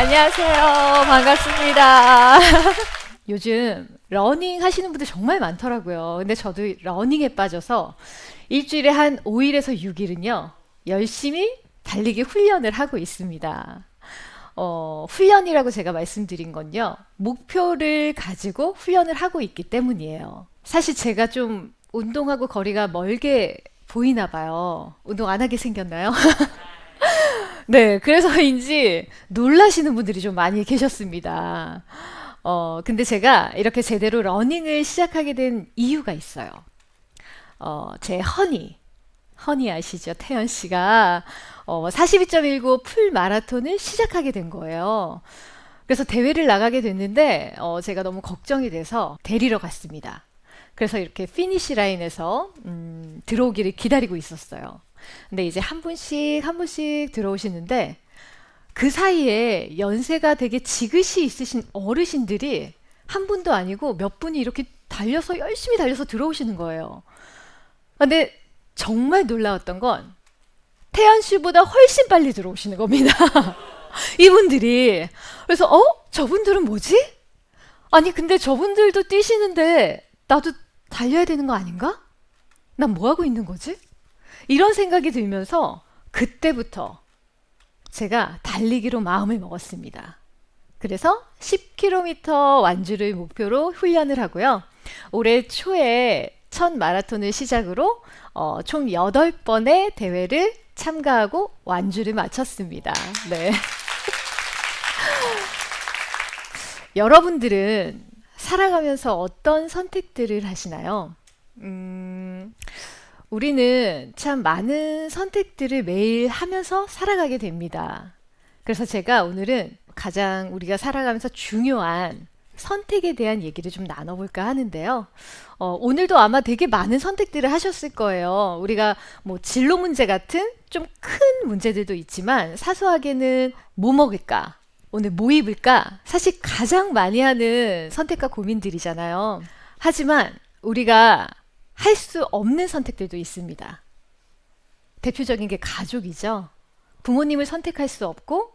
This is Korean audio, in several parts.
안녕하세요. 반갑습니다. 요즘 러닝 하시는 분들 정말 많더라고요. 근데 저도 러닝에 빠져서 일주일에 한 5일에서 6일은요, 열심히 달리기 훈련을 하고 있습니다. 어, 훈련이라고 제가 말씀드린 건요, 목표를 가지고 훈련을 하고 있기 때문이에요. 사실 제가 좀 운동하고 거리가 멀게 보이나 봐요. 운동 안 하게 생겼나요? 네, 그래서인지 놀라시는 분들이 좀 많이 계셨습니다. 어, 근데 제가 이렇게 제대로 러닝을 시작하게 된 이유가 있어요. 어, 제 허니, 허니 아시죠? 태연 씨가 어, 42.19 풀 마라톤을 시작하게 된 거예요. 그래서 대회를 나가게 됐는데 어, 제가 너무 걱정이 돼서 데리러 갔습니다. 그래서 이렇게 피니시 라인에서 음, 들어오기를 기다리고 있었어요. 근데 이제 한 분씩 한 분씩 들어오시는데 그 사이에 연세가 되게 지긋이 있으신 어르신들이 한 분도 아니고 몇 분이 이렇게 달려서 열심히 달려서 들어오시는 거예요. 근데 정말 놀라웠던 건 태연 씨보다 훨씬 빨리 들어오시는 겁니다. 이분들이. 그래서 어? 저분들은 뭐지? 아니 근데 저분들도 뛰시는데 나도 달려야 되는 거 아닌가? 난 뭐 하고 있는 거지? 이런 생각이 들면서 그때부터 제가 달리기로 마음을 먹었습니다. 그래서 10km 완주를 목표로 훈련을 하고요. 올해 초에 첫 마라톤을 시작으로 어, 총 8번의 대회를 참가하고 완주를 마쳤습니다. 네. 여러분들은 살아가면서 어떤 선택들을 하시나요? 음, 우리는 참 많은 선택들을 매일 하면서 살아가게 됩니다. 그래서 제가 오늘은 가장 우리가 살아가면서 중요한 선택에 대한 얘기를 좀 나눠볼까 하는데요. 어, 오늘도 아마 되게 많은 선택들을 하셨을 거예요. 우리가 뭐 진로 문제 같은 좀 큰 문제들도 있지만 사소하게는 뭐 먹을까? 오늘 뭐 입을까? 사실 가장 많이 하는 선택과 고민들이잖아요. 하지만 우리가 할 수 없는 선택들도 있습니다. 대표적인 게 가족이죠. 부모님을 선택할 수 없고,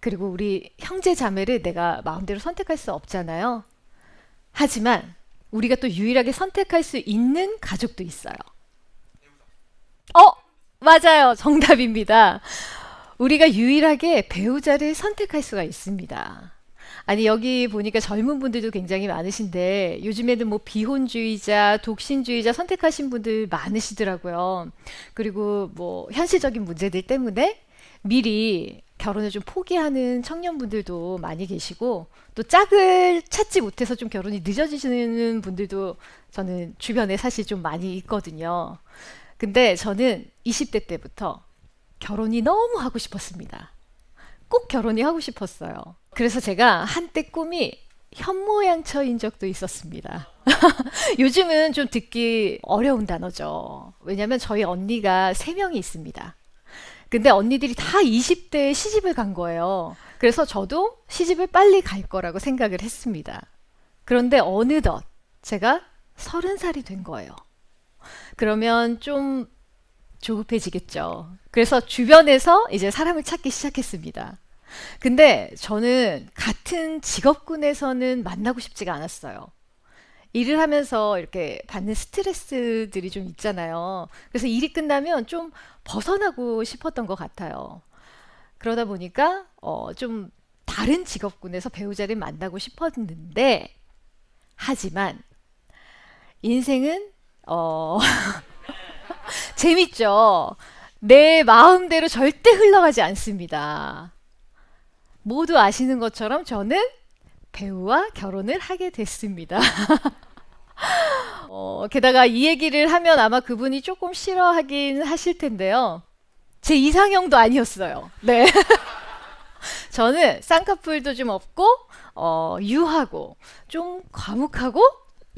그리고 우리 형제 자매를 내가 마음대로 선택할 수 없잖아요. 하지만 우리가 또 유일하게 선택할 수 있는 가족도 있어요. 어, 맞아요. 정답입니다. 우리가 유일하게 배우자를 선택할 수가 있습니다. 아니, 여기 보니까 젊은 분들도 굉장히 많으신데, 요즘에는 뭐 비혼주의자, 독신주의자 선택하신 분들 많으시더라고요. 그리고 뭐 현실적인 문제들 때문에 미리 결혼을 좀 포기하는 청년분들도 많이 계시고, 또 짝을 찾지 못해서 좀 결혼이 늦어지시는 분들도 저는 주변에 사실 좀 많이 있거든요. 근데 저는 20대 때부터 결혼이 너무 하고 싶었습니다. 꼭 결혼이 하고 싶었어요. 그래서 제가 한때 꿈이 현모양처인 적도 있었습니다. 요즘은 좀 듣기 어려운 단어죠. 왜냐면 저희 언니가 세 명이 있습니다. 근데 언니들이 다 20대에 시집을 간 거예요. 그래서 저도 시집을 빨리 갈 거라고 생각을 했습니다. 그런데 어느덧 제가 서른 살이 된 거예요. 그러면 좀 조급해지겠죠. 그래서 주변에서 이제 사람을 찾기 시작했습니다. 근데 저는 같은 직업군에서는 만나고 싶지가 않았어요. 일을 하면서 이렇게 받는 스트레스들이 좀 있잖아요. 그래서 일이 끝나면 좀 벗어나고 싶었던 것 같아요. 그러다 보니까 어, 좀 다른 직업군에서 배우자를 만나고 싶었는데, 하지만 인생은 어, 재밌죠. 내 마음대로 절대 흘러가지 않습니다. 모두 아시는 것처럼 저는 배우와 결혼을 하게 됐습니다. 어, 게다가 이 얘기를 하면 아마 그분이 조금 싫어하긴 하실 텐데요. 제 이상형도 아니었어요. 네. 저는 쌍꺼풀도 좀 없고, 어, 유하고, 좀 과묵하고,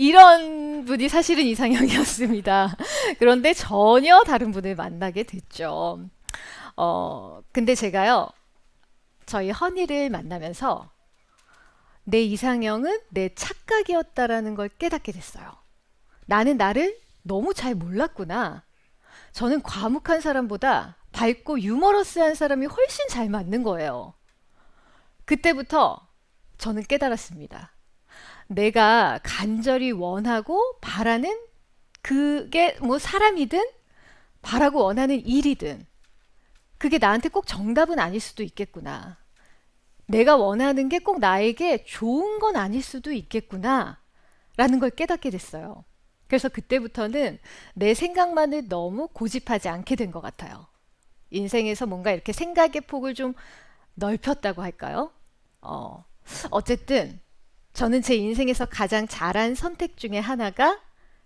이런 분이 사실은 이상형이었습니다. 그런데 전혀 다른 분을 만나게 됐죠. 어, 근데 제가요, 저희 허니를 만나면서 내 이상형은 내 착각이었다라는 걸 깨닫게 됐어요. 나는 나를 너무 잘 몰랐구나. 저는 과묵한 사람보다 밝고 유머러스한 사람이 훨씬 잘 맞는 거예요. 그때부터 저는 깨달았습니다. 내가 간절히 원하고 바라는 그게 뭐 사람이든 바라고 원하는 일이든 그게 나한테 꼭 정답은 아닐 수도 있겠구나. 내가 원하는 게 꼭 나에게 좋은 건 아닐 수도 있겠구나. 라는 걸 깨닫게 됐어요. 그래서 그때부터는 내 생각만을 너무 고집하지 않게 된 것 같아요. 인생에서 뭔가 이렇게 생각의 폭을 좀 넓혔다고 할까요? 어, 어쨌든 저는 제 인생에서 가장 잘한 선택 중에 하나가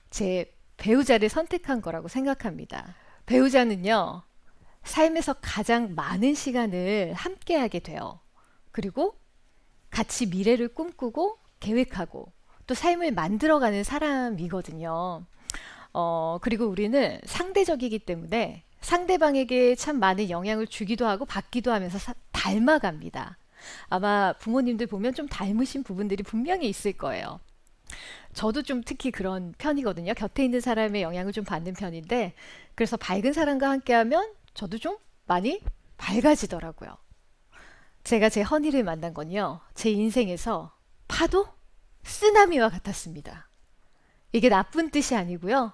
제 배우자를 선택한 거라고 생각합니다. 배우자는요, 삶에서 가장 많은 시간을 함께하게 돼요. 그리고 같이 미래를 꿈꾸고 계획하고 또 삶을 만들어가는 사람이거든요. 어, 그리고 우리는 상대적이기 때문에 상대방에게 참 많은 영향을 주기도 하고 받기도 하면서 사- 닮아갑니다. 아마 부모님들 보면 좀 닮으신 부분들이 분명히 있을 거예요. 저도 좀 특히 그런 편이거든요. 곁에 있는 사람의 영향을 좀 받는 편인데, 그래서 밝은 사람과 함께하면 저도 좀 많이 밝아지더라고요. 제가 제 허니를 만난 건요, 제 인생에서 파도? 쓰나미와 같았습니다. 이게 나쁜 뜻이 아니고요.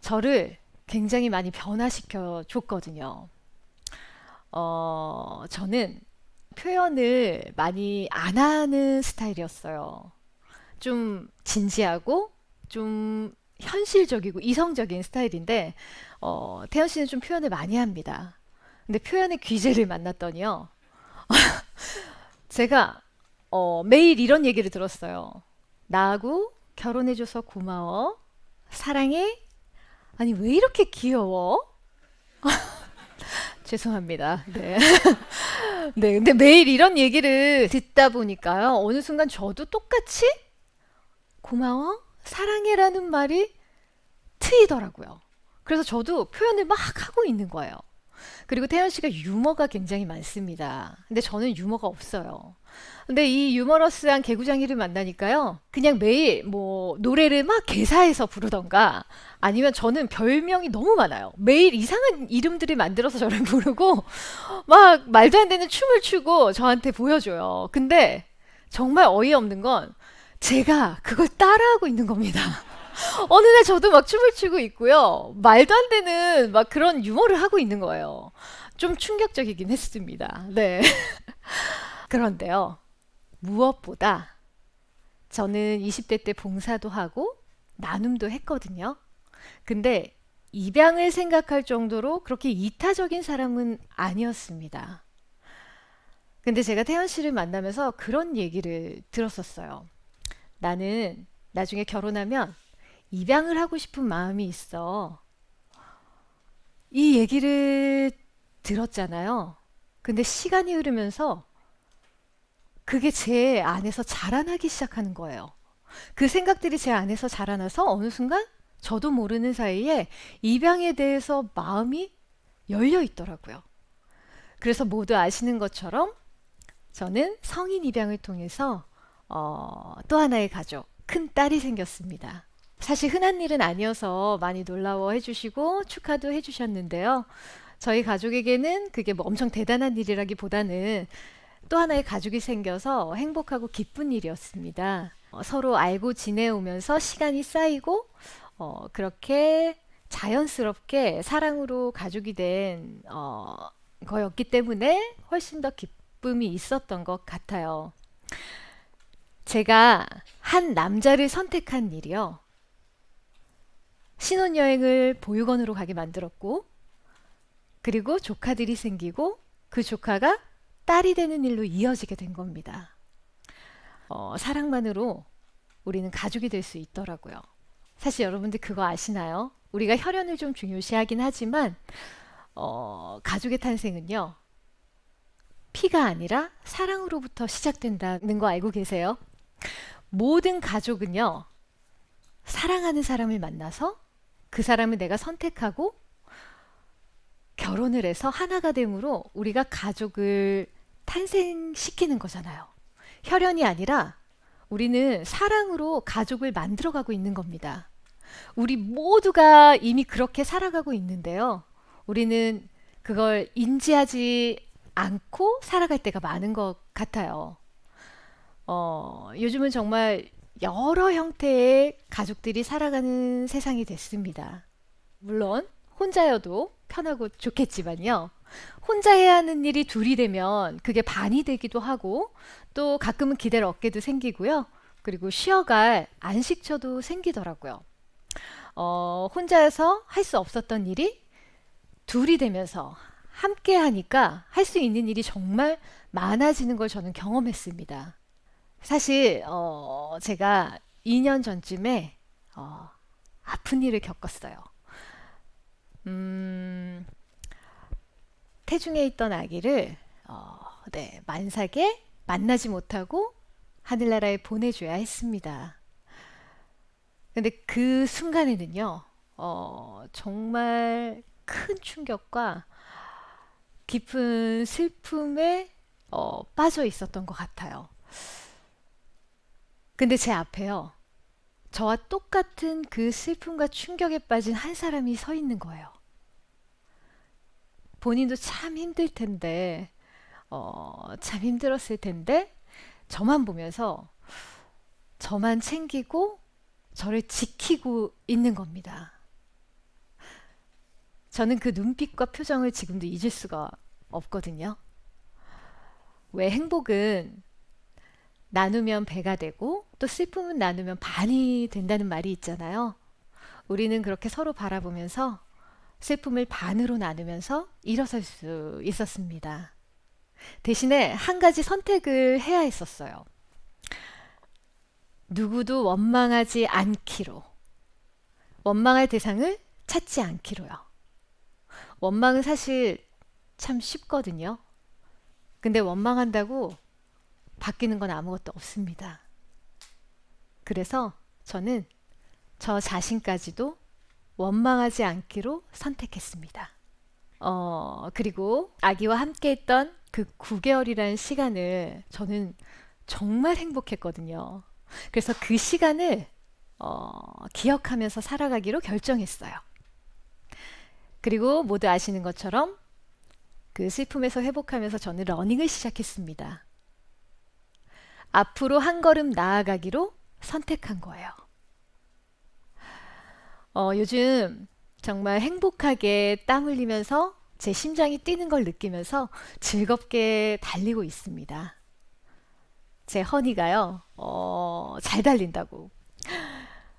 저를 굉장히 많이 변화시켜 줬거든요. 어, 저는 표현을 많이 안 하는 스타일이었어요. 좀 진지하고 좀 현실적이고 이성적인 스타일인데, 어, 태연 씨는 좀 표현을 많이 합니다. 근데 표현의 귀재를 만났더니요. 제가 어, 매일 이런 얘기를 들었어요. 나하고 결혼해줘서 고마워. 사랑해. 아니, 왜 이렇게 귀여워? 죄송합니다. 네. 네, 근데 매일 이런 얘기를 듣다 보니까요. 어느 순간 저도 똑같이 고마워, 사랑해라는 말이 트이더라고요. 그래서 저도 표현을 막 하고 있는 거예요. 그리고 태연 씨가 유머가 굉장히 많습니다. 근데 저는 유머가 없어요. 근데 이 유머러스한 개구장이를 만나니까요. 그냥 매일 뭐 노래를 막 개사해서 부르던가 아니면 저는 별명이 너무 많아요. 매일 이상한 이름들을 만들어서 저를 부르고 막 말도 안 되는 춤을 추고 저한테 보여줘요. 근데 정말 어이없는 건 제가 그걸 따라하고 있는 겁니다. 어느 날 저도 막 춤을 추고 있고요. 말도 안 되는 막 그런 유머를 하고 있는 거예요. 좀 충격적이긴 했습니다. 네. 그런데요. 무엇보다 저는 20대 때 봉사도 하고 나눔도 했거든요. 근데 입양을 생각할 정도로 그렇게 이타적인 사람은 아니었습니다. 근데 제가 태연 씨를 만나면서 그런 얘기를 들었었어요. 나는 나중에 결혼하면 입양을 하고 싶은 마음이 있어. 이 얘기를 들었잖아요. 근데 시간이 흐르면서 그게 제 안에서 자라나기 시작하는 거예요. 그 생각들이 제 안에서 자라나서 어느 순간 저도 모르는 사이에 입양에 대해서 마음이 열려 있더라고요. 그래서 모두 아시는 것처럼 저는 성인 입양을 통해서 어, 또 하나의 가족, 큰 딸이 생겼습니다. 사실 흔한 일은 아니어서 많이 놀라워해 주시고 축하도 해 주셨는데요. 저희 가족에게는 그게 뭐 엄청 대단한 일이라기보다는 또 하나의 가족이 생겨서 행복하고 기쁜 일이었습니다. 어, 서로 알고 지내오면서 시간이 쌓이고 어, 그렇게 자연스럽게 사랑으로 가족이 된 어, 거였기 때문에 훨씬 더 기쁨이 있었던 것 같아요. 제가 한 남자를 선택한 일이요. 신혼여행을 보육원으로 가게 만들었고, 그리고 조카들이 생기고, 그 조카가 딸이 되는 일로 이어지게 된 겁니다. 어, 사랑만으로 우리는 가족이 될 수 있더라고요. 사실 여러분들 그거 아시나요? 우리가 혈연을 좀 중요시하긴 하지만, 어, 가족의 탄생은요, 피가 아니라 사랑으로부터 시작된다는 거 알고 계세요? 모든 가족은요, 사랑하는 사람을 만나서 그 사람을 내가 선택하고 결혼을 해서 하나가 됨으로 우리가 가족을 탄생시키는 거잖아요. 혈연이 아니라 우리는 사랑으로 가족을 만들어가고 있는 겁니다. 우리 모두가 이미 그렇게 살아가고 있는데요. 우리는 그걸 인지하지 않고 살아갈 때가 많은 것 같아요. 어, 요즘은 정말 여러 형태의 가족들이 살아가는 세상이 됐습니다. 물론 혼자여도 편하고 좋겠지만요. 혼자 해야 하는 일이 둘이 되면 그게 반이 되기도 하고 또 가끔은 기댈 어깨도 생기고요. 그리고 쉬어갈 안식처도 생기더라고요. 어, 혼자서 할 수 없었던 일이 둘이 되면서 함께 하니까 할 수 있는 일이 정말 많아지는 걸 저는 경험했습니다. 사실 어, 제가 2년 전쯤에 어, 아픈 일을 겪었어요. 음, 태중에 있던 아기를 어, 네, 만삭에 만나지 못하고 하늘나라에 보내줘야 했습니다. 근데 그 순간에는요, 어, 정말 큰 충격과 깊은 슬픔에 어, 빠져 있었던 것 같아요. 근데 제 앞에요. 저와 똑같은 그 슬픔과 충격에 빠진 한 사람이 서 있는 거예요. 본인도 참 힘들 텐데, 어, 참 힘들었을 텐데, 저만 보면서 저만 챙기고 저를 지키고 있는 겁니다. 저는 그 눈빛과 표정을 지금도 잊을 수가 없거든요. 왜 행복은 나누면 배가 되고 또 슬픔은 나누면 반이 된다는 말이 있잖아요. 우리는 그렇게 서로 바라보면서 슬픔을 반으로 나누면서 일어설 수 있었습니다. 대신에 한 가지 선택을 해야 했었어요. 누구도 원망하지 않기로. 원망할 대상을 찾지 않기로요. 원망은 사실 참 쉽거든요. 근데 원망한다고 바뀌는 건 아무것도 없습니다. 그래서 저는 저 자신까지도 원망하지 않기로 선택했습니다. 어, 그리고 아기와 함께 했던 그 9개월이라는 시간을 저는 정말 행복했거든요. 그래서 그 시간을 어, 기억하면서 살아가기로 결정했어요. 그리고 모두 아시는 것처럼 그 슬픔에서 회복하면서 저는 러닝을 시작했습니다. 앞으로 한 걸음 나아가기로 선택한 거예요. 어, 요즘 정말 행복하게 땀 흘리면서 제 심장이 뛰는 걸 느끼면서 즐겁게 달리고 있습니다. 제 허니가요, 어, 잘 달린다고.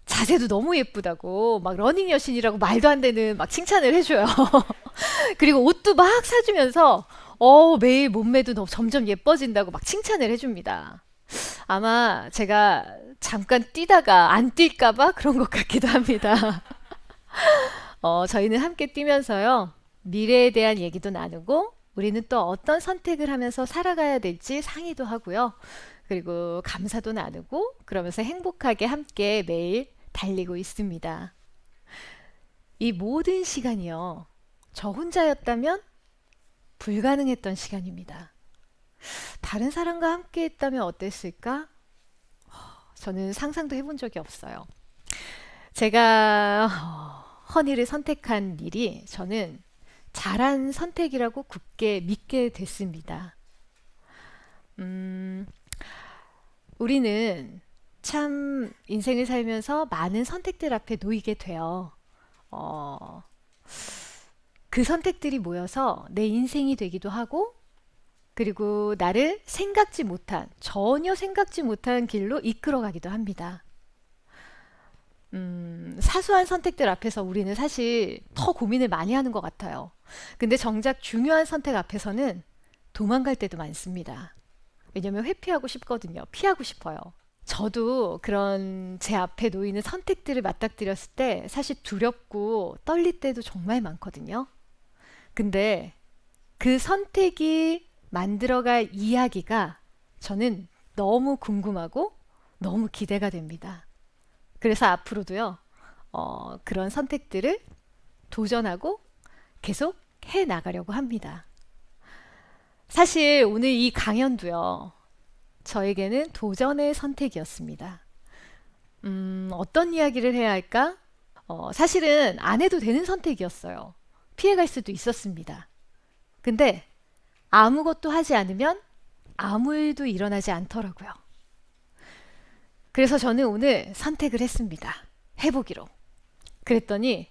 자세도 너무 예쁘다고, 막 러닝 여신이라고 말도 안 되는 막 칭찬을 해줘요. 그리고 옷도 막 사주면서, 어, 매일 몸매도 점점 예뻐진다고 막 칭찬을 해줍니다. 아마 제가 잠깐 뛰다가 안 뛸까봐 그런 것 같기도 합니다. 어, 저희는 함께 뛰면서요, 미래에 대한 얘기도 나누고, 우리는 또 어떤 선택을 하면서 살아가야 될지 상의도 하고요. 그리고 감사도 나누고, 그러면서 행복하게 함께 매일 달리고 있습니다. 이 모든 시간이요, 저 혼자였다면 불가능했던 시간입니다. 다른 사람과 함께 했다면 어땠을까? 저는 상상도 해본 적이 없어요. 제가 어, 허니를 선택한 일이 저는 잘한 선택이라고 굳게 믿게 됐습니다. 음, 우리는 참 인생을 살면서 많은 선택들 앞에 놓이게 돼요. 어, 그 선택들이 모여서 내 인생이 되기도 하고, 그리고 나를 생각지 못한, 전혀 생각지 못한 길로 이끌어가기도 합니다. 음, 사소한 선택들 앞에서 우리는 사실 더 고민을 많이 하는 것 같아요. 근데 정작 중요한 선택 앞에서는 도망갈 때도 많습니다. 왜냐면 회피하고 싶거든요. 피하고 싶어요. 저도 그런 제 앞에 놓이는 선택들을 맞닥뜨렸을 때 사실 두렵고 떨릴 때도 정말 많거든요. 근데 그 선택이 만들어갈 이야기가 저는 너무 궁금하고 너무 기대가 됩니다. 그래서 앞으로도요, 어, 그런 선택들을 도전하고 계속 해 나가려고 합니다. 사실 오늘 이 강연도요, 저에게는 도전의 선택이었습니다. 음, 어떤 이야기를 해야 할까? 어, 사실은 안 해도 되는 선택이었어요. 피해갈 수도 있었습니다. 근데 아무것도 하지 않으면 아무 일도 일어나지 않더라고요. 그래서 저는 오늘 선택을 했습니다. 해보기로. 그랬더니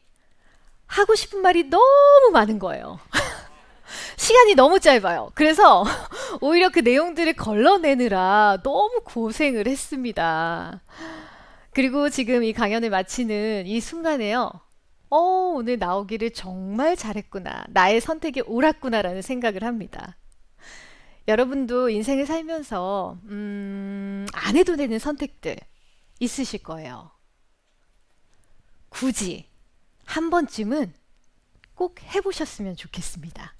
하고 싶은 말이 너무 많은 거예요. 시간이 너무 짧아요. 그래서 오히려 그 내용들을 걸러내느라 너무 고생을 했습니다. 그리고 지금 이 강연을 마치는 이 순간에요. 어, 오늘 나오기를 정말 잘했구나. 나의 선택이 옳았구나라는 생각을 합니다. 여러분도 인생을 살면서, 음, 안 해도 되는 선택들 있으실 거예요. 굳이 한 번쯤은 꼭 해보셨으면 좋겠습니다.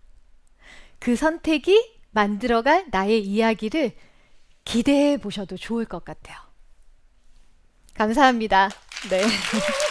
그 선택이 만들어갈 나의 이야기를 기대해 보셔도 좋을 것 같아요. 감사합니다. 네.